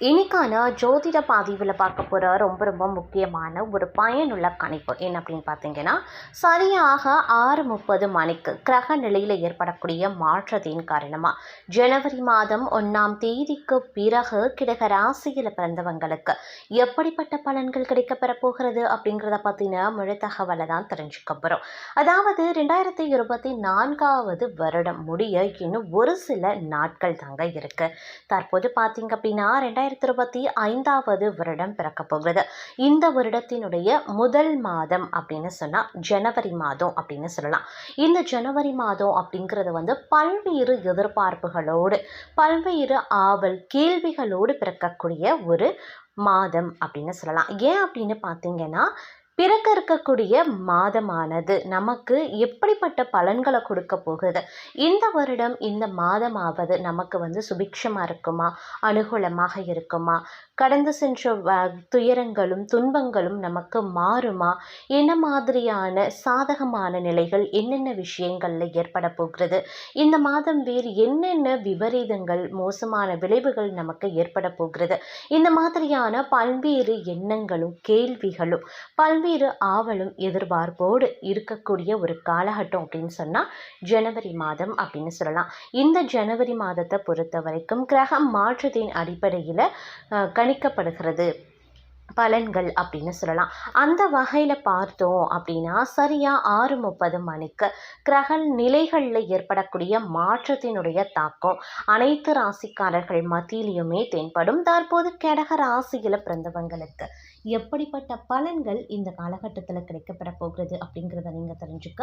இன்னைக்கான ஜோதிட பதிவில் பார்க்க போகிற ரொம்ப ரொம்ப முக்கியமான ஒரு பயனுள்ள கணிப்பு என்ன அப்படின்னு பார்த்தீங்கன்னா சரியாக ஆறு முப்பது மணிக்கு கிரக நிலையில் ஏற்படக்கூடிய மாற்றத்தின் காரணமாக ஜனவரி மாதம் ஒன்றாம் தேதிக்கு பிறகு கிடக ராசியில் பிறந்தவங்களுக்கு எப்படிப்பட்ட பலன்கள் கிடைக்கப்பெற போகிறது அப்படிங்கிறத பற்றின முழு தகவலை தான் தெரிஞ்சுக்க போகிறோம் அதாவது ரெண்டாயிரத்தி இருபத்தி நான்காவது வருடம் முடிய இன்னும் ஒரு சில நாட்கள் தாங்க இருக்குது தற்போது பார்த்தீங்க அப்படின்னா ரெண்டாயிரத்தி இருபத்தி ஐந்தாவது வருடம் பிறக்க போகிறது இந்த வருடத்தினுடைய முதல் மாதம் அப்படின்னு சொன்னால் ஜனவரி மாதம் அப்படின்னு சொல்லலாம். இந்த ஜனவரி மாதம் அப்படிங்கிறது வந்து பல்வேறு எதிர்பார்ப்புகளோடு பல்வேறு ஆவல் கேள்விகளோடு பிறக்கக்கூடிய ஒரு மாதம் அப்படின்னு சொல்லலாம். ஏன் அப்படின்னு பார்த்தீங்கன்னா பிறக்க இருக்கக்கூடிய மாதமானது. நமக்கு எப்படிப்பட்ட பலன்களை கொடுக்க போகுது? இந்த வருடம் இந்த மாதமாவது நமக்கு வந்து சுபிக்ஷமாக இருக்குமா? அனுகூலமாக இருக்குமா? கடந்து சென்ற வ- துயரங்களும் துன்பங்களும் நமக்கு மாறுமா? என்ன மாதிரியான சாதகமான நிலைகள் என்னென்ன விஷயங்களில் ஏற்பட போகிறது? இந்த மாதம் வேறு என்னென்ன விபரீதங்கள் மோசமான விளைவுகள் நமக்கு ஏற்பட போகிறது? இந்த மாதிரியான பல்வேறு எண்ணங்களும் கேள்விகளும் பல்வேறு ஆவலும் எதிர்பார்ப்போடு இருக்கக்கூடிய ஒரு காலகட்டம் அப்படின்னு சொன்னால் ஜனவரி மாதம் அப்படின்னு சொல்லலாம். இந்த ஜனவரி மாதத்தை பொறுத்த வரைக்கும் கிரக மாற்றத்தின் அடிப்படையில் கணிக்கப்படுகிறது. பலன்கள் அப்படின்னு சொல்லலாம். அந்த வகையில் பார்த்தோம் அப்படின்னா சரியாக ஆறு முப்பது மணிக்கு கிரக நிலைகளில் ஏற்படக்கூடிய மாற்றத்தினுடைய தாக்கம். அனைத்து ராசிக்காரர்கள் மத்தியிலையுமே தென்படும். தற்போது கடக ராசியில் பிறந்தவங்களுக்கு எப்படிப்பட்ட பலன்கள் இந்த காலகட்டத்தில் கிடைக்கப்பெற போகிறது அப்படிங்கிறத நீங்கள் தெரிஞ்சுக்க.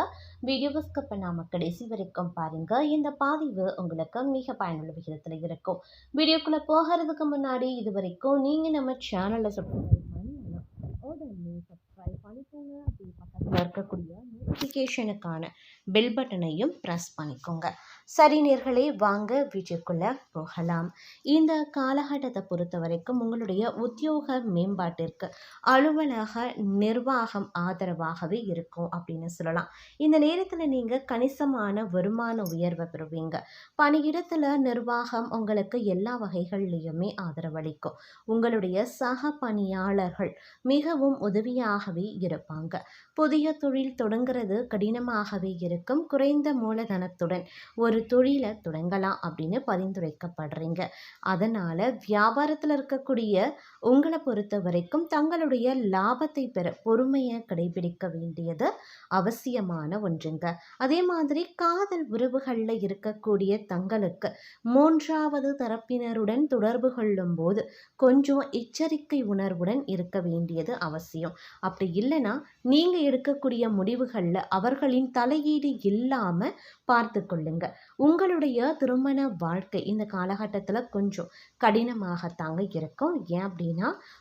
வீடியோவை ஸ்கிப் பண்ணாமல் கடைசி வரைக்கும் பாருங்கள் இந்த பதிவு உங்களுக்கு மிக பயனுள்ள விகிதத்தில் இருக்கும். வீடியோக்குள்ளே போகிறதுக்கு முன்னாடி இது வரைக்கும் நீங்கள் நம்ம சேனலில் சப்ஸ்கிரைப் பண்ணலாம் உடனே சப்ஸ்கிரைப் பண்ணிக்கோங்க அப்படி பக்கத்தில் இருக்கக்கூடிய நோட்டிஃபிகேஷனுக்கான பெல் பட்டனையும் ப்ரெஸ் பண்ணிக்கோங்க. சரி நேர்களே வாங்க வீட்டுக்குள்ளே போகலாம். இந்த காலகட்டத்தை பொறுத்த வரைக்கும் உங்களுடைய உத்தியோக மேம்பாட்டிற்கு அலுவலக நிர்வாகம் ஆதரவாகவே இருக்கும் அப்படின்னு சொல்லலாம். இந்த நேரத்தில் நீங்கள் கணிசமான வருமான உயர்வை பெறுவீங்க. பணியிடத்தில் நிர்வாகம் உங்களுக்கு எல்லா வகைகள்லையுமே ஆதரவளிக்கும். உங்களுடைய சக பணியாளர்கள் மிகவும் உதவியாகவே இருப்பாங்க. புதிய தொழில் தொடங்குறது கடினமாகவே இருக்கும் குறைந்த மூலதனத்துடன் ஒரு தொழிலை தொடங்கலாம் அப்படின்னு பரிந்துரைக்கப்படுறீங்க. அதனால் வியாபாரத்தில் இருக்கக்கூடிய உங்களை பொறுத்த வரைக்கும் தங்களுடைய லாபத்தை பெற பொறுமையை கடைபிடிக்க வேண்டியது அவசியமான ஒன்றுங்க. அதே மாதிரி காதல் உறவுகளில் இருக்கக்கூடிய தங்களுக்கு மூன்றாவது தரப்பினருடன் தொடர்பு கொள்ளும் போது கொஞ்சம் எச்சரிக்கை உணர்வுடன் இருக்க வேண்டியது அவசியம். அப்படி இல்லைன்னா நீங்கள் எடுக்கக்கூடிய முடிவுகளில் அவர்களின் தலையீடு இல்லாமல் பார்த்து கொள்ளுங்க. உங்களுடைய திருமண வாழ்க்கை இந்த காலகட்டத்தில் கொஞ்சம் கடினமாகத்தாங்க இருக்கும். ஏன் அப்படின்னா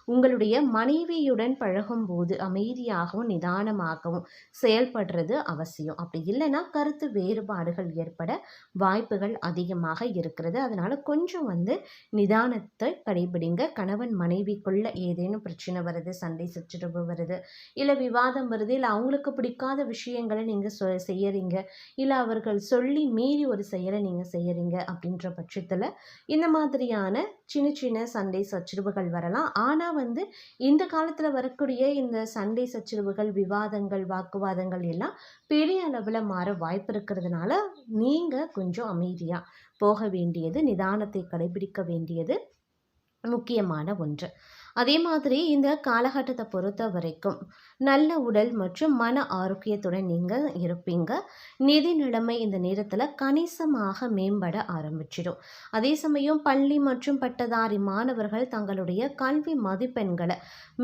உங்களுடைய மனைவியுடன் பழகும்போது அமைதியாகவும் நிதானமாகவும் செயல்படுறது அவசியம். அப்படி இல்லைன்னா கருத்து வேறுபாடுகள் ஏற்பட வாய்ப்புகள் அதிகமாக இருக்கிறது. அதனால் கொஞ்சம் வந்து நிதானத்தை கடைபிடிங்க. கணவன் மனைவிக்குள்ள ஏதேனும் பிரச்சனை வருது சண்டை சச்சரவு வருது இல்லை விவாதம் வருது இல்லை அவங்களுக்கு பிடிக்காத விஷயங்களை நீங்கள் சொ செய்யறீங்க இல்லை அவர்கள் சொல்லி மீறி ஒரு செயலை நீங்கள் செய்யறீங்க அப்படின்ற பட்சத்தில் இந்த மாதிரியான சின்ன சின்ன சண்டை சச்சரவுகள் வரலாம். ஆனால் வந்து இந்த காலத்தில் வரக்கூடிய இந்த சண்டை சச்சரவுகள் விவாதங்கள் வாக்குவாதங்கள் எல்லாம் பெரிய அளவில் மாற வாய்ப்பு இருக்கிறதுனால நீங்கள் கொஞ்சம் அமைதியாக போக வேண்டியது நிதானத்தை கடைபிடிக்க வேண்டியது முக்கியமான ஒன்று. அதே மாதிரி இந்த காலகட்டத்தை பொறுத்த வரைக்கும் நல்ல உடல் மற்றும் மன ஆரோக்கியத்துடன் நீங்கள் இருப்பீங்க. நிதி நிலைமை இந்த நேரத்தில் கணிசமாக மேம்பட ஆரம்பிச்சிடும். அதே சமயம் பள்ளி மற்றும் பட்டதாரி மாணவர்கள் தங்களுடைய கல்வி மதிப்பெண்களை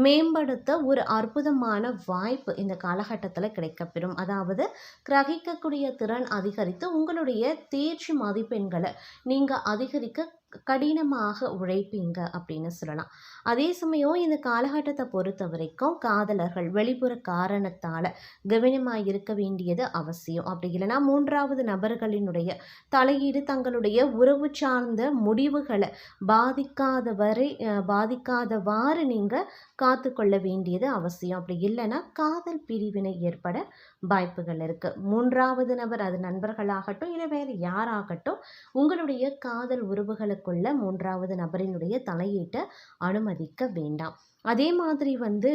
மேம்படுத்த ஒரு அற்புதமான வாய்ப்பு இந்த காலகட்டத்தில் கிடைக்கப்பெறும். அதாவது கிரகிக்கக்கூடிய திறன் அதிகரித்து உங்களுடைய தேர்ச்சி மதிப்பெண்களை நீங்கள் அதிகரிக்க கடினமாக உழைப்பீங்க அப்படின்னு சொல்லலாம். அதே சமயம் இந்த காலகட்டத்தை பொறுத்த வரைக்கும் காதலர்கள் வெளிப்புற காரணத்தால் கவனமாக இருக்க வேண்டியது அவசியம். அப்படி இல்லைன்னா மூன்றாவது நபர்களினுடைய தலையீடு தங்களுடைய உறவு சார்ந்த முடிவுகளை பாதிக்காத வரை பாதிக்காதவாறு நீங்கள் காத்து கொள்ள வேண்டியது அவசியம். அப்படி இல்லைன்னா காதல் பிரிவினை ஏற்பட வாய்ப்புகள் இருக்குது மூன்றாவது நபர் அது நண்பர்களாகட்டும் இல்லை வேறு யாராகட்டும் உங்களுடைய காதல் உறவுகளுக்குள்ள மூன்றாவது நபரினுடைய தலையீட்டை அனுமதிக்க வேண்டாம். அதே மாதிரி வந்து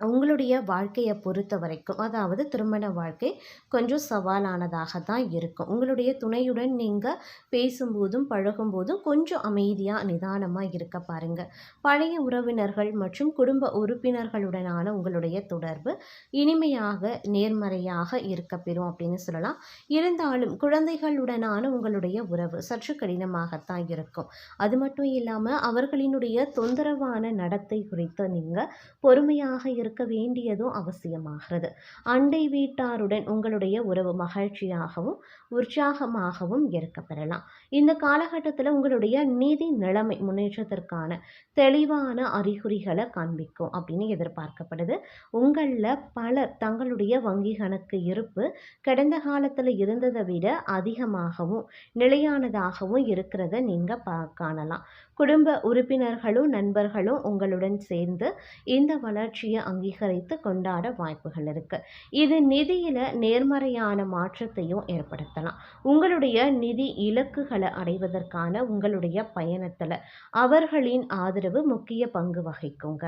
உங்களுடைய வாழ்க்கையை பொறுத்த வரைக்கும் அதாவது திருமண வாழ்க்கை கொஞ்சம் சவாலானதாக தான் இருக்கும். உங்களுடைய துணையுடன் நீங்கள் பேசும்போதும் பழகும்போதும் கொஞ்சம் அமைதியாக நிதானமாக இருக்க பாருங்கள் பழைய உறவினர்கள் மற்றும் குடும்ப உறுப்பினர்களுடனான உங்களுடைய தொடர்பு இனிமையாக நேர்மறையாக இருக்க பெறும் அப்படின்னு சொல்லலாம். இருந்தாலும் குழந்தைகளுடனான உங்களுடைய உறவு சற்று கடினமாகத்தான் இருக்கும். அது மட்டும் இல்லாமல் அவர்களினுடைய தொந்தரவான நடத்தை குறித்து நீங்கள் பொறுமையாக இருக்க வேண்டியதும் அவசியமாகிறது. அண்டை வீட்டாருடன் உங்களுடைய உறவு மகிழ்ச்சியாகவும் உற்சாகமாகவும் இருக்க பெறலாம் இந்த காலகட்டத்தில் உங்களுடைய நிதி நிலைமை முன்னேற்றத்திற்கான தெளிவான அறிகுறிகளை காண்பிக்கும் அப்படின்னு எதிர்பார்க்கப்படுது. உங்களில் பலர் தங்களுடைய வங்கி கணக்கு இருப்பு கடந்த காலத்தில் இருந்ததை விட அதிகமாகவும் நிலையானதாகவும் இருக்கிறத நீங்கள் பா காணலாம். குடும்ப உறுப்பினர்களும் நண்பர்களும் உங்களுடன் சேர்ந்து இந்த வளர்ச்சியை அங்கீகரித்து கொண்டாட வாய்ப்புகள் இருக்குது இது நிதியில் நேர்மறையான மாற்றத்தையும் ஏற்படுத்தலாம். உங்களுடைய நிதி இலக்குகளை அடைவதற்கான உங்களுடைய பயணத்தில் அவர்களின் ஆதரவு முக்கிய பங்கு வகிக்குங்க.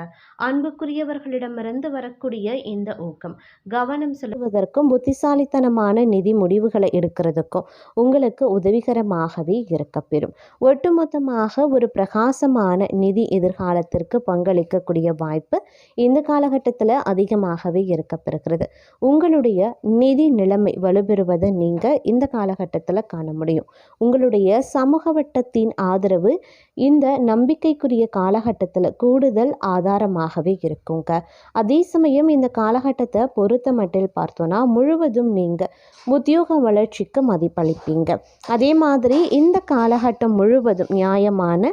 அன்புக்குரியவர்களிடமிருந்து வரக்கூடிய இந்த ஊக்கம் கவனம் செலுத்துவதற்கும் புத்திசாலித்தனமான நிதி முடிவுகளை எடுக்கிறதுக்கும் உங்களுக்கு உதவிகரமாகவே இருக்கப்பெறும் ஒட்டுமொத்தமாக ஒரு பிரகாசமான நிதி எதிர்காலத்திற்கு பங்களிக்கக்கூடிய வாய்ப்பு இந்த காலகட்டத்தில் அதிகமாகவே இருக்கப்பெறுகிறது. உங்களுடைய நிதி நிலைமை வலுப்பெறுவதை நீங்கள் இந்த காலகட்டத்தில் காண முடியும். உங்களுடைய சமூக வட்டத்தின் ஆதரவு இந்த நம்பிக்கைக்குரிய காலகட்டத்தில் கூடுதல் ஆதாரமாகவே இருக்குங்க. அதே சமயம் இந்த காலகட்டத்தை பொறுத்த மட்டில் பார்த்தோன்னா முழுவதும் நீங்கள் உத்தியோக வளர்ச்சிக்கு மதிப்பளிப்பீங்க. அதே மாதிரி இந்த காலகட்டம் முழுவதும் நியாயமான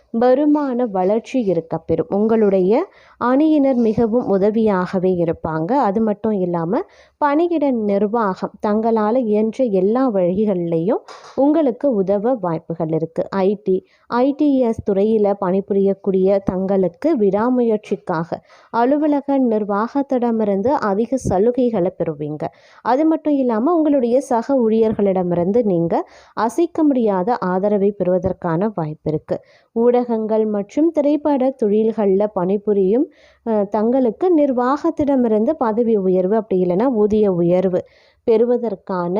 வருமான வளர்ச்சி இருக்கப்பெறும் உங்களுடைய அணியினர் மிகவும் உதவியாகவே இருப்பாங்க. அது மட்டும் இல்லாமல் பணியிட நிர்வாகம் தங்களால் இயன்ற எல்லா வழிகள்லையும் உங்களுக்கு உதவ வாய்ப்புகள் இருக்குது ஐடி ஐடிஎஸ் துறையில் பணிபுரியக்கூடிய தங்களுக்கு விடாமுயற்சிக்காக அலுவலக நிர்வாகத்திடமிருந்து அதிக சலுகைகளை பெறுவீங்க. அது மட்டும் இல்லாமல் உங்களுடைய சக ஊழியர்களிடமிருந்து நீங்கள் அசைக்க முடியாத ஆதரவை பெறுவதற்கான வாய்ப்பு இருக்குது ஊடகங்கள் மற்றும் திரைப்பட தொழில்களில் பணிபுரியும் தங்களுக்கு நிர்வாகத்திடமிருந்து பதவி உயர்வு அப்படி இல்லைன்னா ஊதிய உயர்வு பெறுவதற்கான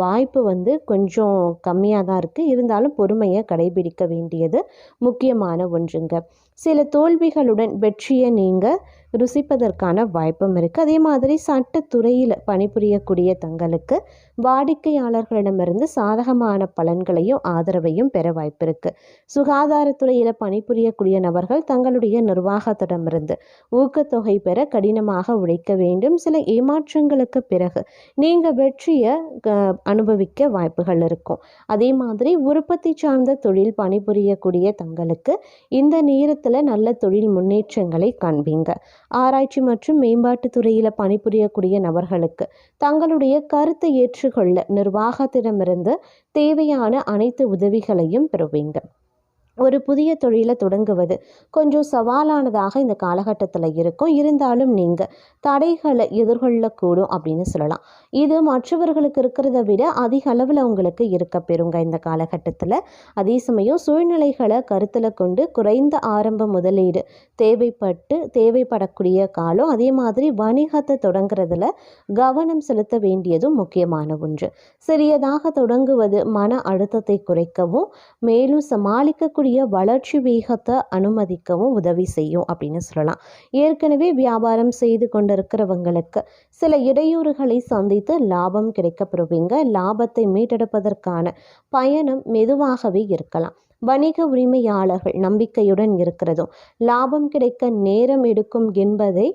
வாய்ப்பு வந்து கொஞ்சம் கம்மியாக தான் இருக்குது இருந்தாலும் பொறுமையை கடைபிடிக்க வேண்டியது முக்கியமான ஒன்றுங்க. சில தோல்விகளுடன் வெற்றியை நீங்கள் ருசிப்பதற்கான வாய்ப்பும் இருக்குது அதே மாதிரி சட்டத்துறையில் பணிபுரியக்கூடிய தங்களுக்கு வாடிக்கையாளர்களிடமிருந்து சாதகமான பலன்களையும் ஆதரவையும் பெற வாய்ப்பு இருக்குது சுகாதாரத்துறையில் பணிபுரியக்கூடிய நபர்கள் தங்களுடைய நிர்வாகத்திடமிருந்து ஊக்கத்தொகை பெற கடினமாக உழைக்க வேண்டும். சில ஏமாற்றங்களுக்கு பிறகு நீங்கள் வெற்றியை க- அனுபவிக்க வாய்ப்புகள் இருக்கும். அதே மாதிரி உற்பத்தி சார்ந்த தொழில் பணிபுரியக்கூடிய தங்களுக்கு இந்த நேரத்தில் நல்ல தொழில் முன்னேற்றங்களை காண்பீங்க. ஆராய்ச்சி மற்றும் மேம்பாட்டுத் துறையில் பணிபுரியக்கூடிய நபர்களுக்கு தங்களுடைய கருத்தை ஏற்றுக்கொள்ள நிர்வாகத்திடமிருந்து தேவையான அனைத்து உதவிகளையும் பெறுவீங்க. ஒரு புதிய தொழிலை தொடங்குவது கொஞ்சம் சவாலானதாக இந்த காலகட்டத்தில் இருக்கும். இருந்தாலும் நீங்கள் தடைகளை எதிர்கொள்ளக்கூடும் அப்படின்னு சொல்லலாம். இது மற்றவர்களுக்கு இருக்கிறத விட அதிக அளவில் உங்களுக்கு இருக்க பெறுங்க இந்த காலகட்டத்தில். அதே சமயம் சூழ்நிலைகளை கருத்தில் கொண்டு குறைந்த ஆரம்ப முதலீடு தேவைப்பட்டு தேவைப்படக்கூடிய காலம் அதே மாதிரி வணிகத்தை தொடங்குறதுல கவனம் செலுத்த வேண்டியதும் முக்கியமான ஒன்று. சிறியதாக தொடங்குவது மன அழுத்தத்தை குறைக்கவும் மேலும் சமாளிக்கக்கூடிய வளர்ச்சி வேகத்தை அனுமதிக்கவும் உதவி செய்யும் அப்படின்னு சொல்லலாம். ஏற்கனவே வியாபாரம் செய்து கொண்டிருக்கிறவங்களுக்கு சில இடையூறுகளை சந்தித்து லாபம் கிடைக்கப்பெறுவீங்க லாபத்தை மீட்டெடுப்பதற்கான பயணம் மெதுவாகவே இருக்கலாம். வணிக உரிமையாளர்கள் நம்பிக்கையுடன் இருக்கிறதும் லாபம் கிடைக்க நேரம் எடுக்கும் என்பதை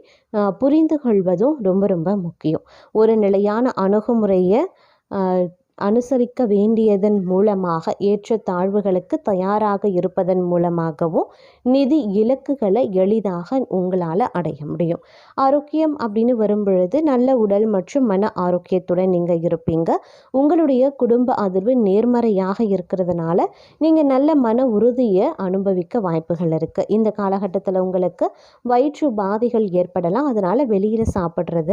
புரிந்து கொள்வதும் ரொம்ப ரொம்ப முக்கியம். ஒரு நிலையான அணுகுமுறையை அனுசரிக்க வேண்டியதன் மூலமாக ஏற்ற தாழ்வுகளுக்கு தயாராக இருப்பதன் மூலமாகவும் நிதி இலக்குகளை எளிதாக உங்களால் அடைய முடியும். ஆரோக்கியம் அப்படின்னு வரும்பொழுது நல்ல உடல் மற்றும் மன ஆரோக்கியத்துடன் நீங்கள் இருப்பீங்க. உங்களுடைய குடும்ப அதிர்வு நேர்மறையாக இருக்கிறதுனால நீங்கள் நல்ல மன உறுதியை அனுபவிக்க வாய்ப்புகள் இருக்குது இந்த காலகட்டத்தில் உங்களுக்கு வயிற்று பாதைகள் ஏற்படலாம். அதனால் வெளியில் சாப்பிட்றத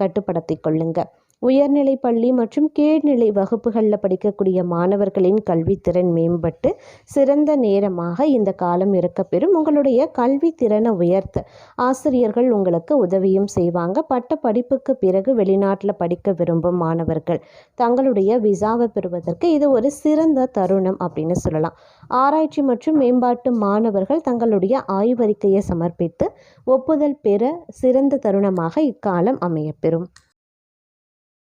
கட்டுப்படுத்தி கொள்ளுங்கள் உயர்நிலை பள்ளி மற்றும் கீழ்நிலை வகுப்புகளில் படிக்கக்கூடிய மாணவர்களின் கல்வித்திறன் மேம்பட்டு சிறந்த நேரமாக இந்த காலம் இருக்கப்பெறும். உங்களுடைய கல்வித்திறனை உயர்த்த ஆசிரியர்கள் உங்களுக்கு உதவியும் செய்வாங்க. பட்ட படிப்புக்கு பிறகு வெளிநாட்டில் படிக்க விரும்பும் மாணவர்கள் தங்களுடைய விசாவை பெறுவதற்கு இது ஒரு சிறந்த தருணம் அப்படின்னு சொல்லலாம். ஆராய்ச்சி மற்றும் மேம்பாட்டு மாணவர்கள் தங்களுடைய ஆய்வறிக்கையை சமர்ப்பித்து ஒப்புதல் பெற சிறந்த தருணமாக இக்காலம் அமையப்பெறும்.